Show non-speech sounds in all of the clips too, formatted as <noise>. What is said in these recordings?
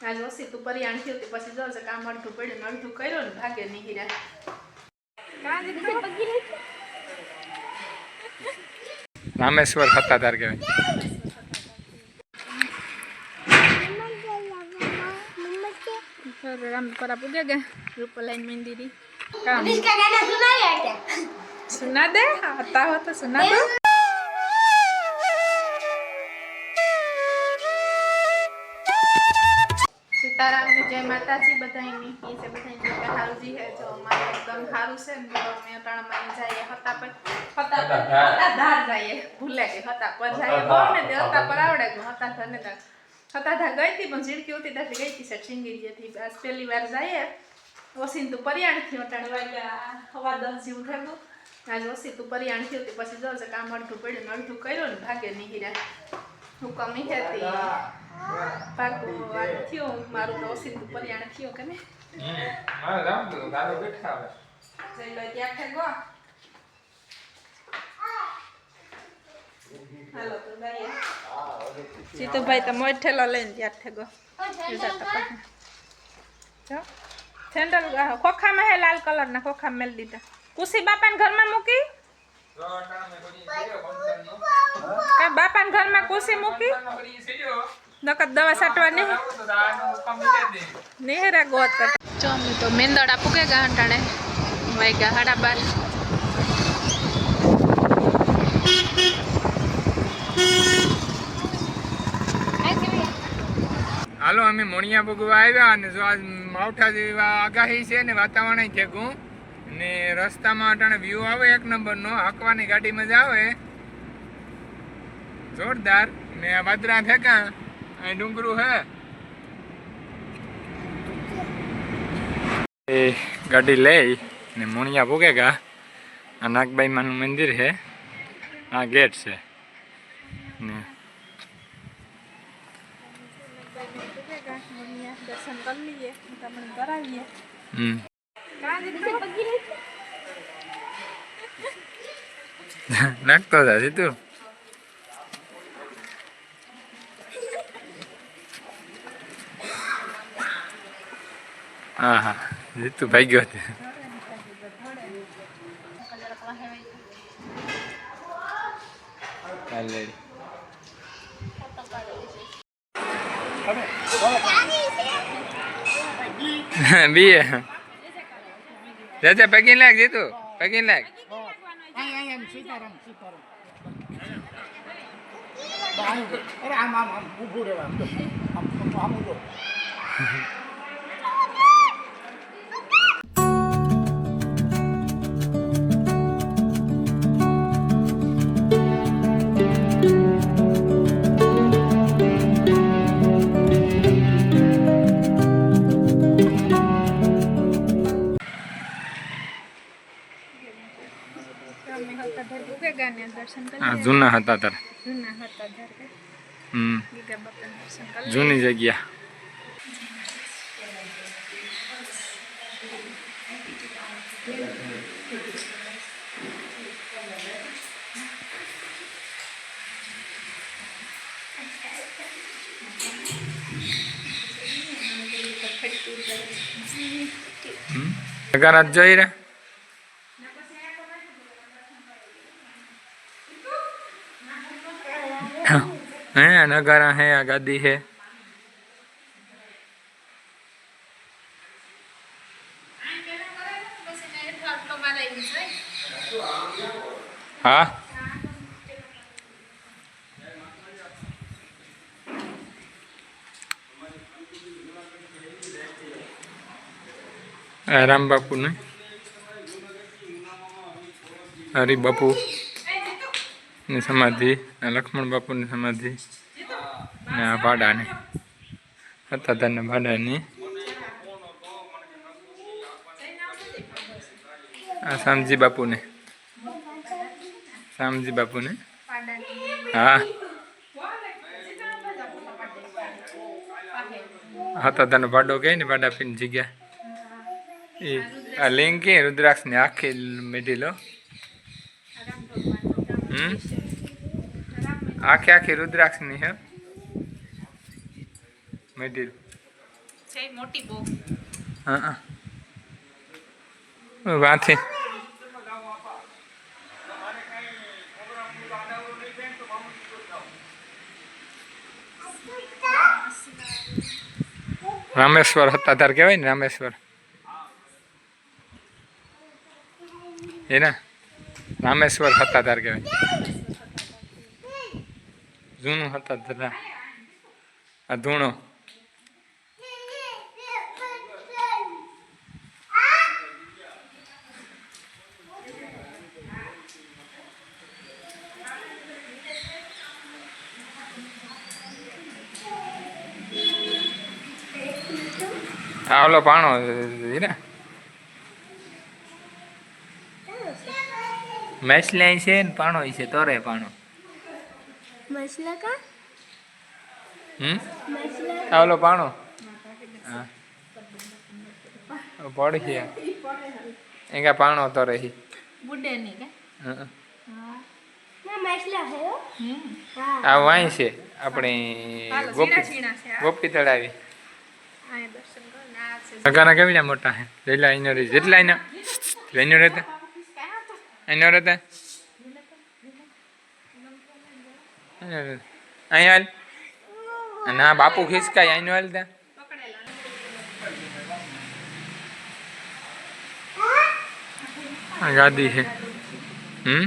આજ ઓછી તું પરિયાણ થયું કે પછી જો કામ અડધું પડ્યું ને અડધું કર્યો ને ભાગે નહીં રામેશ્વર હતા તાર કહેવાય રામ પરા પૂગે કે રૂપલાઈન મહેંદી દી કામ. સુના દે? આતા હો તો સુના દે. સીતારામ જય માતાજી બધાની એ છે બધાની કે હારુજી હે જો અમારે એકદમ સારું છે ને તો અમે અટાણામાં જઈએ હતા પર હતા હતા ધાર. જઈએ ભૂલે કે હતા પર જઈએ બહુ ને તે હતા પર આવડે કે હતા ધને ને હતા ધા ગઈ હતી પણ ઝીડકી ઉતી ત્યાંથી ગઈ હતી સેટ સિંગી જેથી બસ પહેલી વાર જઈએ. ઓસીન તું પરિયાણ થયું અટાણે વાગ્યા હવા દસ જેવું થયું આજ ઓસી તું પરિયાણ થયું હતી પછી જો કામ અડધું પડ્યું અડધું કર્યું ને ભાગે નીકળ્યા હું કમી હતી. પાકું થયું મારું તું પરિયાણ થયું કે ને હા રામ તો દાદો બેઠા આવે. જઈ લો ત્યાં ઠેગો હાલો તો ગાઈએ જીતુભાઈ તો મોજ ઠેલો લઈને ત્યાં ઠેગો જો સેન્ડલ ખોખામાં હે લાલ કલરના ખોખા મેલ દીધા. કુસી બાપાને ઘરમાં મૂકી? કા બાપાને ઘરમાં કુસી મૂકી? નકર દવા સાટવા નહીં. નેહરા ગોત જો અમે તો મેંદડા પૂકે ગા હટાણે વાગ્યા હાડા બાર. હાલો અમે મોણિયા ભોગવા આવ્યા અને જો આજ માવઠા જેવી આગાહી છે ને વાતાવરણ થેગું ને રસ્તામાં અટાણે વ્યૂ આવે એક નંબરનો હાંકવાની ગાડી મજા આવે. જોરદાર. ને આ વાદરા ફેંકા અહીં ડુંગરું હે. એ ગાડી લઈ ને મોણિયા ભોગેગા આ નાગબાઈ માનું મંદિર છે આ ગેટ છે. ને દર્શન કરી લઈએ તમને કરાવીએ હમ નાખતો હતા સીધું. હા હા જીતું ભાઈ ગયો હતો ચાલ રેડી બીએ જાતે પગી લાગ જીતું પગી લાગ અરે આમ. આમ દર્શન કરી જૂના હતા તાર જૂના હતા ધર હમ. ગીગા બાપાના દર્શન કરી જૂની જગ્યા. નગારા જોઈ રહ્યા? હે નગારા હે આ ગાદી હે રામ બાપુ ને હરિ બાપુ ની સમાધિ લક્ષ્મણ બાપુની સમાધિ ને આ ભાડાની. હતા તને ભાડાની. આ શામજી બાપુને. શામજી બાપુને. હા. હતા તને ભાડો કહે ને, ભાડા પીને જગ્યા. એ આ લિંગ કે રુદ્રાક્ષ ને આખી મેઢી લો. હમ? આખી આખી રુદ્રાક્ષની હે? મેઢી છે મોટી બો હા હા. વાથી રામેશ્વર હતા તાર કહેવાય ને રામેશ્વર. એના. રામેશ્વર હતા તાર કહેવાય જૂનું હતા ધરા આ ધૂણો આ ઓલો પાણો ને? મેસલાઈ છે ને પાણો છે તોરે પાણો. મસલા કા? હમ? મસલા ઓલો પાણો? હા. પડી છે એંગા પાણો તો રહી બુડે ની કે? હં. ના મસલા હે હમ. આ વાય છે આપણે ગોપી. તળાવી. દર્શન સગાના કેવી મોટા હે? જેટલા અહીંનો રહી જેટલા અહીંનો અહીંનો રહેતા? અહીંનો રહેતા. અહીંયા. અહીં હાલ. અને બાપુ ખિસકાય અહીંનો હાલ ત્યાં. આ ગાદી છે. હમ?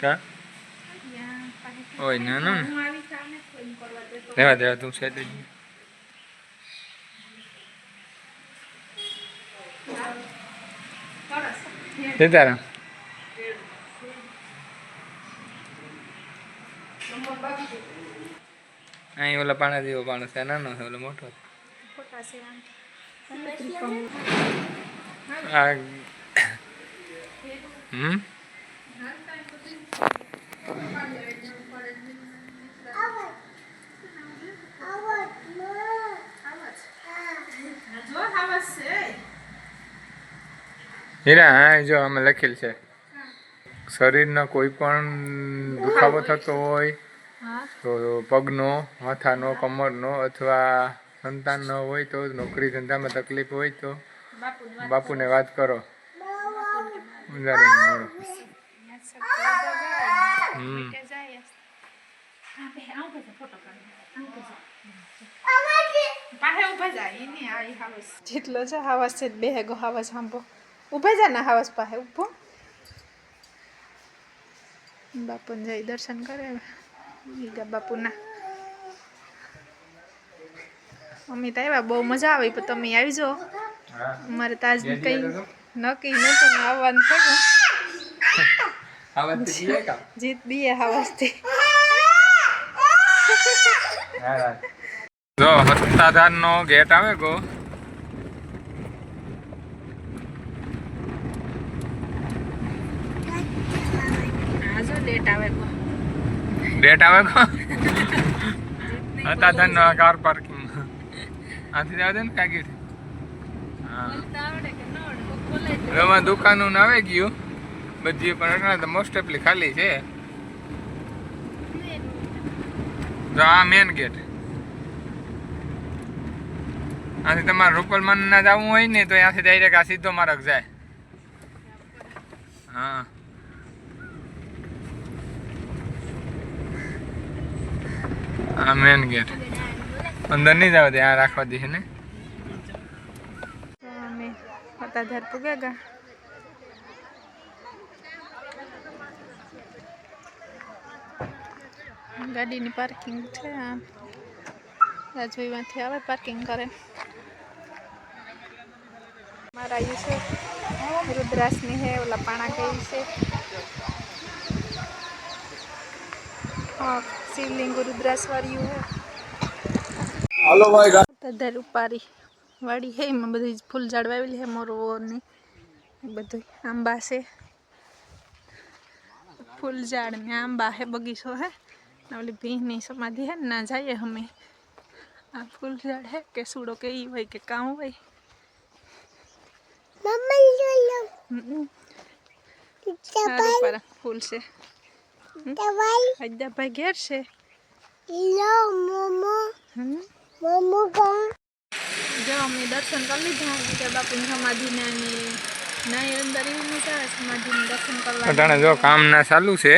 કા? ઓય ના. ના હું દેવા દેવા તું છે સીતારામ અહીં ઓલા પાણા જેવો પાણો છે નાનો છે ઓલો મોટો હમ જો હાવસ છે હીરા હા જો અમે લખેલ છે. શરીરનો કોઈ પણ દુખાવો થતો હોય તો પગનો માથાનો કમરનો અથવા સંતાનનો હોય તો નોકરી ધંધામાં તકલીફ હોય તો બાપુને વાત કરો. જેટલો છે હાવાસ છે બે હેગો હાવાસ સાંભો ઊભા જા ને હાવસ પાસે ઊભો બાપુને જઈ દર્શન કરે ઈગા બાપુના મમ્મી તો આવ્યા બહુ મજા આવી પણ તમે આવી જાઓ. મારે અમારે તો આજ ગયા કઈ? નક્કી નતું આવવાનું થયું જીત દીએ હાવસથી જો હસ્તાધાર નો ગેટ આવે ગો આ જો લેટ આવે કો ગેટ આવે કો? હતા ધન કાર પાર્કિંગ આથી જાવ ને કાગી હા. એમાં દુકાનો ને આવે ગયું. બધી પણ અટાણે તો મોસ્ટ ઓફલી ખાલી છે. તો આ મેન ગેટ આથી તમારે રૂપલમાન ના જવું હોય ને તો ત્યાંથી ડાયરેક્ટ આ સીધો માર્ગ જાય. હા. આ મેન ગેટ અંદર નહીં જવા દે આ રાખવા દે છે ને? અમે પૂગ્યા પુગ્યા ગાડીની પાર્કિંગ છે આ રાજભાઈમાંથી આવે પાર્કિંગ કરે. મારા આવ્યું છે રુદ્રાસની હે, ઓલા પાણા ગઈ છે. હા. શિવલિંગ રુદ્રાસ વાળ્યું હે. હાલો ભાઈ તદ્દર ઉપારી વાડી હે એમાં બધી ફૂલ ઝાડ વાવેલી હે મોરવો ને એ બધું આંબા છે. ફૂલ ઝાડ ને આંબા હે બગીચો હે. ને ઓલી ભીની સમાધિ હે ને ના જઈએ અમે. આ ફૂલ ઝાડ હે કે સૂડો કે ઈ હોય કે કાં હોય. મમ્મી જોયો હમ. દવાઈ સારું પર ફૂલ છે. હૈદાભાઈ ઘેર છે મો અમે દર્શન કરી લીધા વિજય બાપુની સમાધિને અને નહીં અંદર એવું સમાધિનું દર્શન કરવા અટાણે જો કામ ના ચાલુ છે.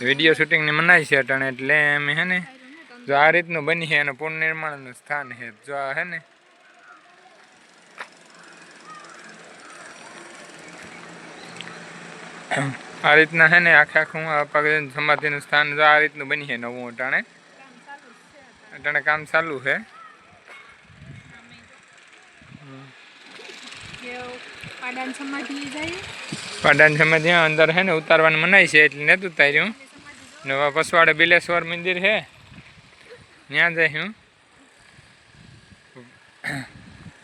વીડિયો શૂટિંગની મનાય છે અટાણે એટલે અમે હે ને. જો આ રીતનું બની છે એનું પુનર્નિર્માણનું સ્થાન છે. જો આ હે ને. આ રીતના હે ને આખે આખું આ પગ સમાધિનું સ્થાન જો આ રીતનું બની છે નવું અટાણે. અટાણે કામ ચાલુ છે પાડાન સમાધિ અંદર હે ને ઉતારવાનું મનાય છે એટલે નતું ઉતાર્યું નવા પસવાડે બિલેશ્વર મંદિર છે ત્યાં જઈ હું.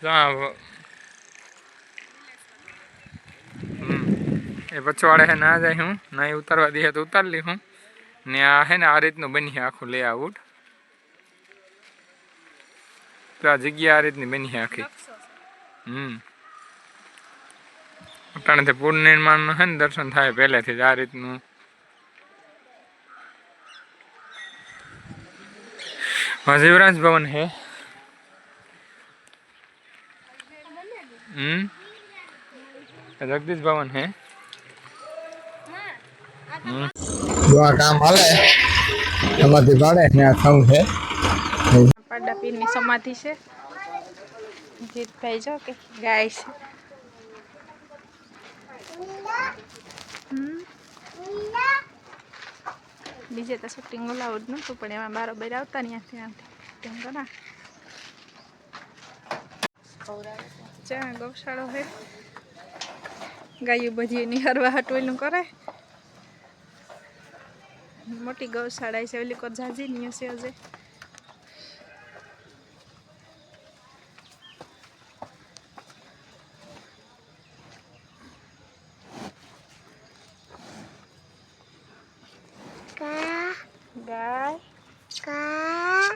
તો આ વ- હમ. એ પછવાડે હે, ના જાય હું. નહીં ઉતારવા દે તો ઉતારી લી હું. ને આ હે ને આ રીતનું બની આખું લેઆઉટ તો આ જગ્યા આ રીતની બની આખી. હમ. અટાણેથી પૂર નિર્માણનું છે ને દર્શન થાય પહેલેથી જ આ રીતનું. હા શિવરાજ ભવન હે. હમ? જગદીશ ભવન છે જો આ કામ હાલે, સમાધિ પાડે, ને આ થવું છે. પાડા પીરની સમાધિ છે. જીતભાઈ જો કે ગાય છે. બીજે તો શૂટિંગ બોલાવું જ નહોતું, પણ એમાં બારોબાર આવતા ને ત્યાંથી આમથી તો ના. જ્યાં ગૌશાળો હે. ગાયું બધી એની હરવા હટવેલું કરે મોટી ગૌશાળા છે ઓલી કોઈ જાજી ની હશે હજે. કા ગાય. કા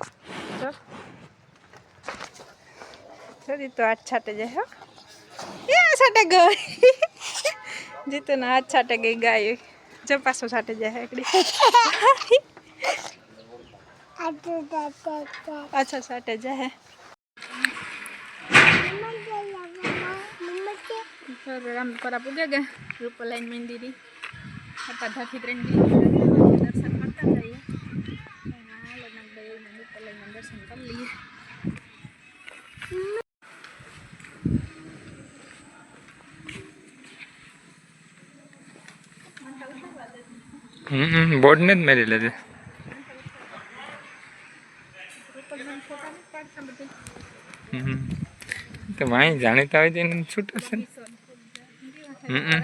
તો તો હાથ છાટે જાય હા. છાટે ગઈ. <laughs> જીતુ ના હાથ છાટે ગઈ ગાય. જો પાછો છાટે જાય એકડી અચ્છા છાટે જાય રામ કરા પૂગે ગયા રૂપલાઈન મંદિરી હતા ધાથી ત્રણ કિલોમીટર દર્શન કરતા જઈએ હાલો નાગભાઈ રૂપલાઈના દર્શન કરી લઈએ હમ બોર્ડને જ મેરી લેજે. તો વાંઈ જાણીતા હોય તેને એને છૂટ હમ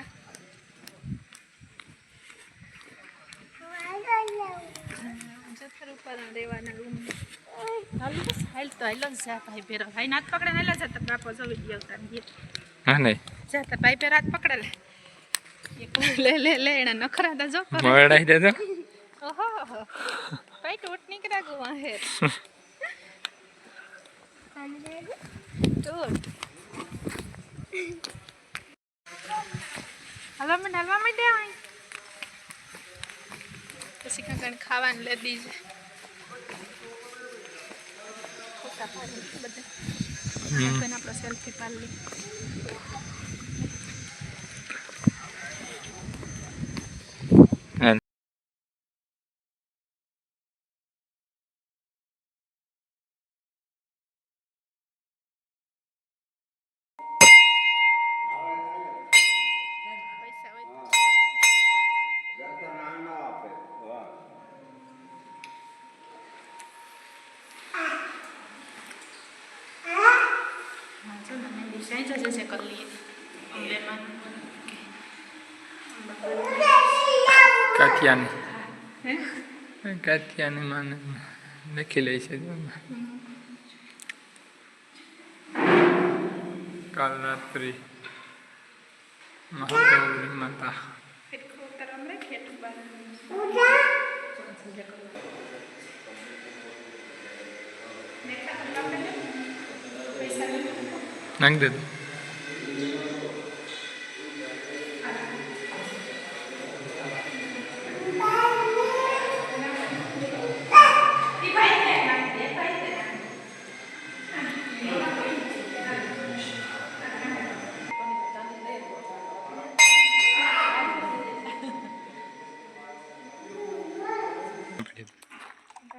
હા, નહીં. જા ભાઈ ભેરો હાથ પકડે <laughs> લે લે લે એના નખરા તો જો કરે. મરડાઈ દેજો. ઓહો ભાઈ ટોટ નીકળ્યા ગુવા હે. ટોટ હલવા મને હલવા માંડે આય પછી કાંઈ ખાવાનું લે દીજે બધા. આપણે સેલ્ફી પાડી લઈ હાલ. પૈસા હોય તો હા જો ને મહેંદી સાંઈ જશે છે લઈએ અંબેમાં કાતિયાની હે કાતિયાની માને લખી લે છે. કાલ રાત્રિ મહાગૌરી માતા Nang dito.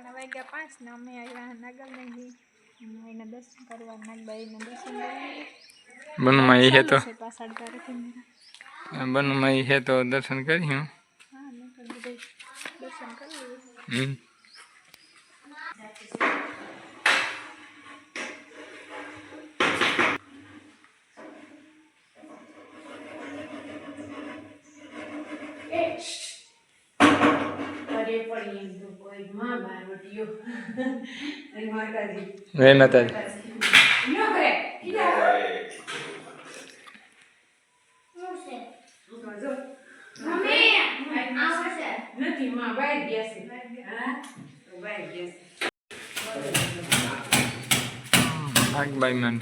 Nama ya, Pak. Nama bayi બનમાં એ હે તો. બનમાં એ હે તો દર્શન હા. કરી હમ. પડી એમ તો કોઈ માં બારવટીયો જય માતાજી. જય માતાજી નો કરે કીધા જો નથી માં બહાર ગયા છે હા તો બહાર ગયા છે નાગબાઈ માન પીઠળમાં દર્શન કરી ત્યાં બધું ફોટો હમ અને સગાઈમાં કામ માતાજી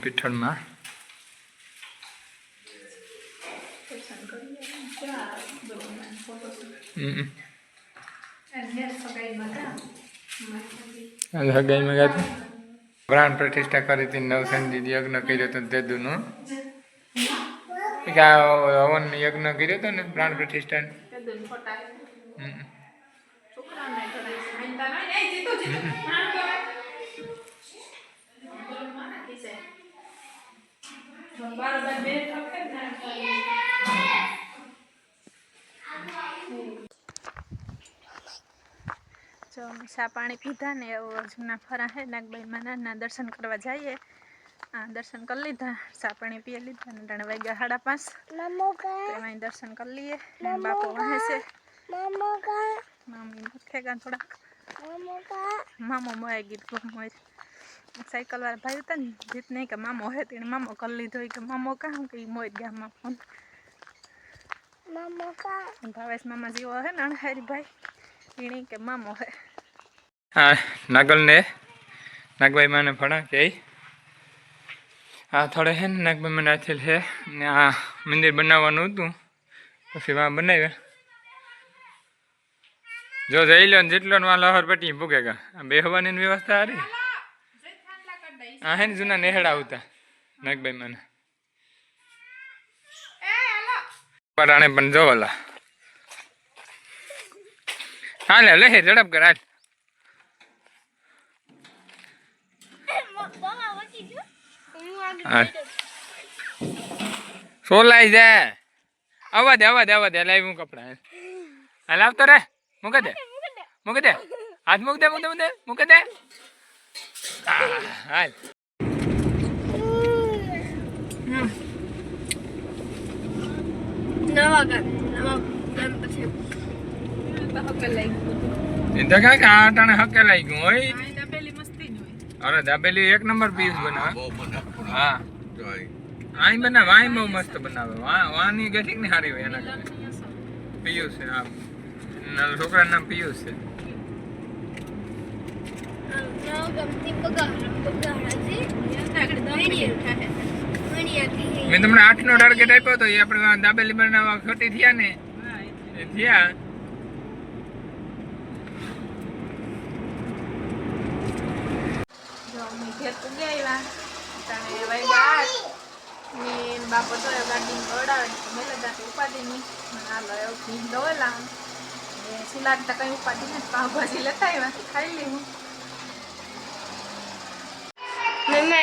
આજે હગાઈમાં ગાતું પ્રાણ પ્રતિષ્ઠા કરી હતી નવસંધી યજ્ઞ કર્યો હતો આ હવન યજ્ઞ કર્યો હતો ને પ્રાણ પ્રતિષ્ઠા હમ છોકરાઓને ઘરે માનતા નહીં નહીં જીતું જીતું માન કહેવાય બોલો માં નાખી છે બારોબાર બે થકે ને જો સા પાણી પીધા ને એવો જૂના ફરા હે નાગભાઈમાં માના દર્શન કરવા જઈએ. આ દર્શન કરી લીધા સા પાણી પી લીધા ને ત્રણ વાગ્યા સાડા પાંચ. એમાં દર્શન કરી લઈએ બાપુ વહે છે. મામી ભૂખે મામી થોડાક. મામો મોય ગીત મોય સાયકલ વાળા ભાઈ હતા ને જીત નહીં કે મામો હે તેને મામો કરી લીધો કે મામો કાં કે ઈ ગયા ગામમાં ફોન મામો. કા? ભાવેશ મામા જેવો હે ને અણહારી ભાઈ એને કે મામો હે. હા નાગલને નાગભાઈ માને ફણા કે આ થોડે હે ને નાગભાઈ મને આથેલ હે ને આ મંદિર બનાવવાનું હતું પછી વા બનાવ્યા. જો જઈ લો ને જેટલો ને વા લહર પટી ભૂગેગા આ બેહવાની હવાની વ્યવસ્થા હારી. આ હે ને જૂના નેહડા આવતા. નાગભાઈ મને. પરાણે પણ જોવાલા હાલે લે ઝડપ કર હાલ. સોલાઈ જાય આવવા દે આવવા દે આવવા દે. લાવી હું કપડા હાલ. આવતો રે. મૂકે દે. મૂકે દે હાથ મૂક દે. મૂક દે મૂક દે મૂકે દે. હાલ. નવા ગામ નવા ગામ પછી. તો હકે એ આ ટાણે હકે લાગી ગયું હોય આ દાબેલી મસ્તી જ હોય. અરે દાબેલી એક નંબર પીસ બનાવે હા? આઈ બનાવે આઈ બહુ મસ્ત બનાવે. વાની ગઠીકની સારી હોય એના કરતા. પિયુષ છે હા છોકરાનું નામ પિયુષ છે. પગાર આગળ દોડી ઉઠા મેં તમને આઠ નો ટાર્ગેટ આપ્યો હતો એ આપણે દાબેલી બનાવવા ખોટી થયા ને? એ થયા. જો અમે ઘેર પૂગી આવ્યા તાણે વાગ્યા આઠ ને બાપો તો ગાડી દોડાવે મેલે દાંતી ઉપાડી ની આ ને સિલાડ તો કઈ ઉપાડી ને પાવભાજી લેતા આવ્યા ખાઈ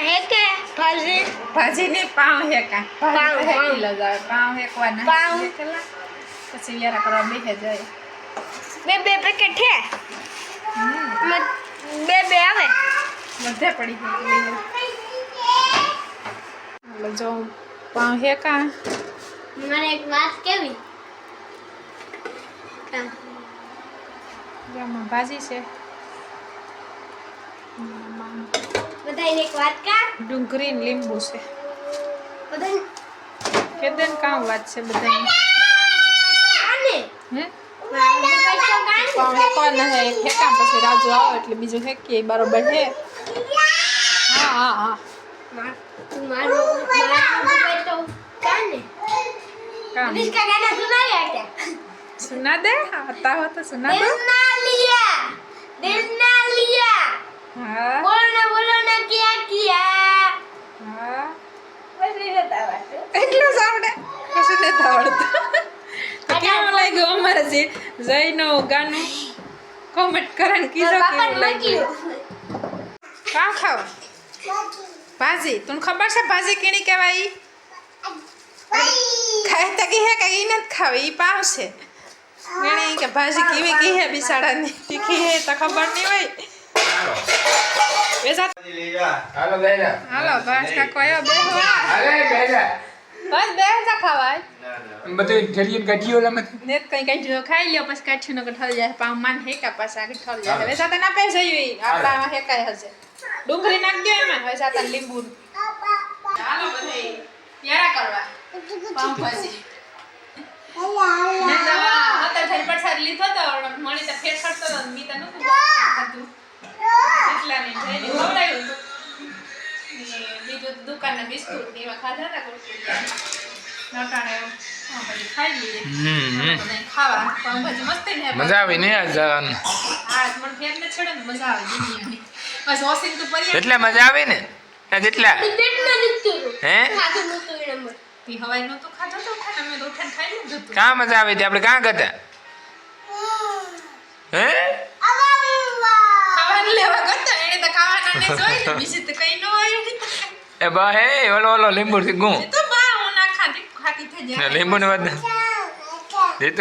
હે. કે ભાજી? ભાજી પાઉં હેકા પાવ. હેકી લગાવે. પાવ હેકવાના. હેકેલા. પછી યારા કરવા બેહે જાય. બે બે પેકેટ હે બે બે આવે? બધે પડી ગઈ એટલે જો પાવ હેકા. મને એક વાત કેવી? ભાજી છે. બધાને એક વાત કા ડુંગળી ને લીંબુ છે બધાને કેદન કામ વાત છે બધાની આને હે મારા પાવ હેકવાના હે એક હેકા પછી રાજુ આવે એટલે બીજું હેકીએ બરોબર હે હા હા હા મારું મારું તો કાને કામ इसका गाना सुना है क्या સુના દે आता हो तो सुना दो दिल ना लिया दिल ना लिया हाँ એટલું જ આવડે. કશું નથી તો કેવું લાગ્યું અમારે જે જયનું ગાનું? કોમેન્ટ કરન કીધો કેવું લાગ્યું? કા ખાવ ભાજી તું ખબર છે ભાજી કેણી કહેવાય? ખાય તો કહે કે એ જ ખાવ એ પાવ છે. ગણી કે ભાજી કેવી કહે બિસાડાની? તીખી હે તો ખબર નહીં હોય. હાલો. ભાઈ કાકો આવ્યો બે બસ બેસા ખાવાય બધું કાઢી ઓલા મત ને કઈ કઈ જો ખાઈ લ્યો પછી કાઠી નો કઠળ જાય. પામ માન હેકા પાછા કઠળ ઠલ જાય. હવે સાતા ના પૈસા જોઈ આપડા હે. હેકાય હશે. ડુંગળી નાખજો એમાં. હવે સાતા લીંબુ. ચાલો બધે યારા કરવા. પાવ ભાજી. મેં દવા હતા થઈ પ્રસાદ લીધો તો મણી તો ફેર ખડતો તો મી તો નતું બીજું બિસ્કુટ ને એવા ખાધા હતા કુરકુરિયા નટાણે હા, પછી ખાઈ લીધી. હમ બધાય ખાવા પાવભાજી મસ્ત ને મજા આવી ને આજ જવાનું? હા મને ફેર ને છેડે ને મજા આવે દુનિયાની. બસ ઓસિંગ તો પરિયા એટલે મજા આવી ને. હે? નો કાં મજા આવી હતી? આપણે કાં ગયા હે? લેવા ગયો એને તો ખાવાના ને જોઈ ને બીજું તો કઈ ન હોય. એ બા હે ઓલો ઓલો લીંબુ થી ગું લીંબુ ને વાત <laughs>